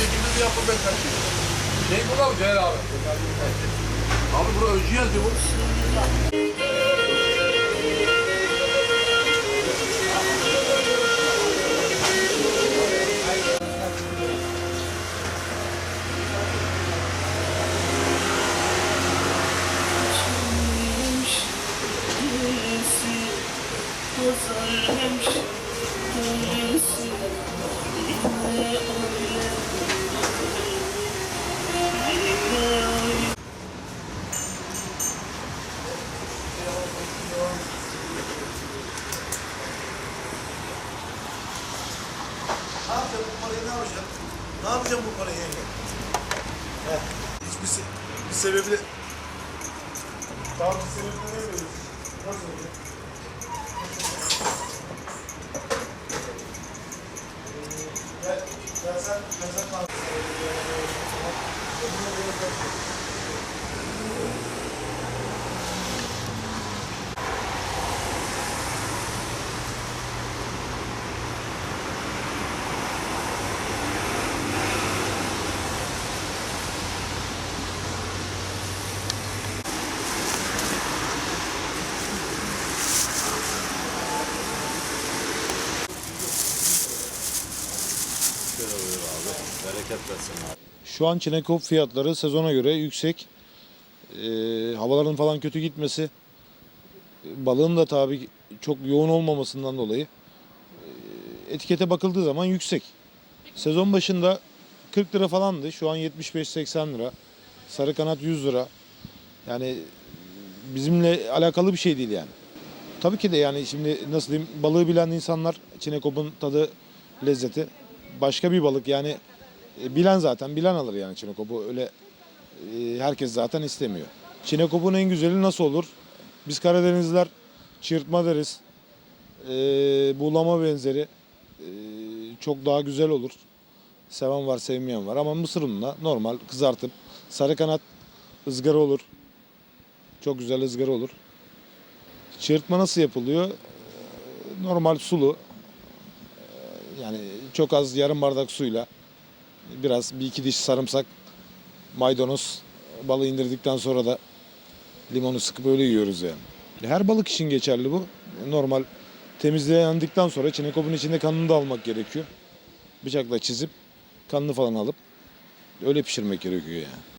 bir yapın ben kaçayım. Şey bu da mı Ceylan abi? Abi burada öncü yazıyor yapacağım bu parayı ne yapacağım? Ne yapacağım bu parayı yenge? Heh. Hiçbir se bir sebebi... Tamam bir sebebini ne veriyorsun? Nasıl oluyor? Şu an çinekop fiyatları sezona göre yüksek. Ee, havaların falan kötü gitmesi, balığın da tabii çok yoğun olmamasından dolayı e, etikete bakıldığı zaman yüksek. Sezon başında 40 lira falandı. Şu an 75-80 lira. Sarı kanat 100 lira. Yani bizimle alakalı bir şey değil yani. Tabii ki de yani şimdi nasıl diyeyim balığı bilen insanlar çinekopun tadı lezzeti başka bir balık yani e, bilen zaten bilen alır yani çinekopu öyle e, herkes zaten istemiyor. Çinekopun en güzeli nasıl olur? Biz Karadenizliler çırpma deriz. E, buğulama benzeri e, çok daha güzel olur. Seven var sevmeyen var ama mısır ununa normal kızartıp sarı kanat ızgara olur. Çok güzel ızgara olur. Çırpma nasıl yapılıyor? E, Normal sulu. Yani çok az yarım bardak suyla biraz bir iki diş sarımsak, maydanoz, balığı indirdikten sonra da limonu sıkıp öyle yiyoruz yani. Her balık için geçerli bu. Normal temizlendikten sonra çinekopun içinde kanını da almak gerekiyor. Bıçakla çizip kanını falan alıp öyle pişirmek gerekiyor yani.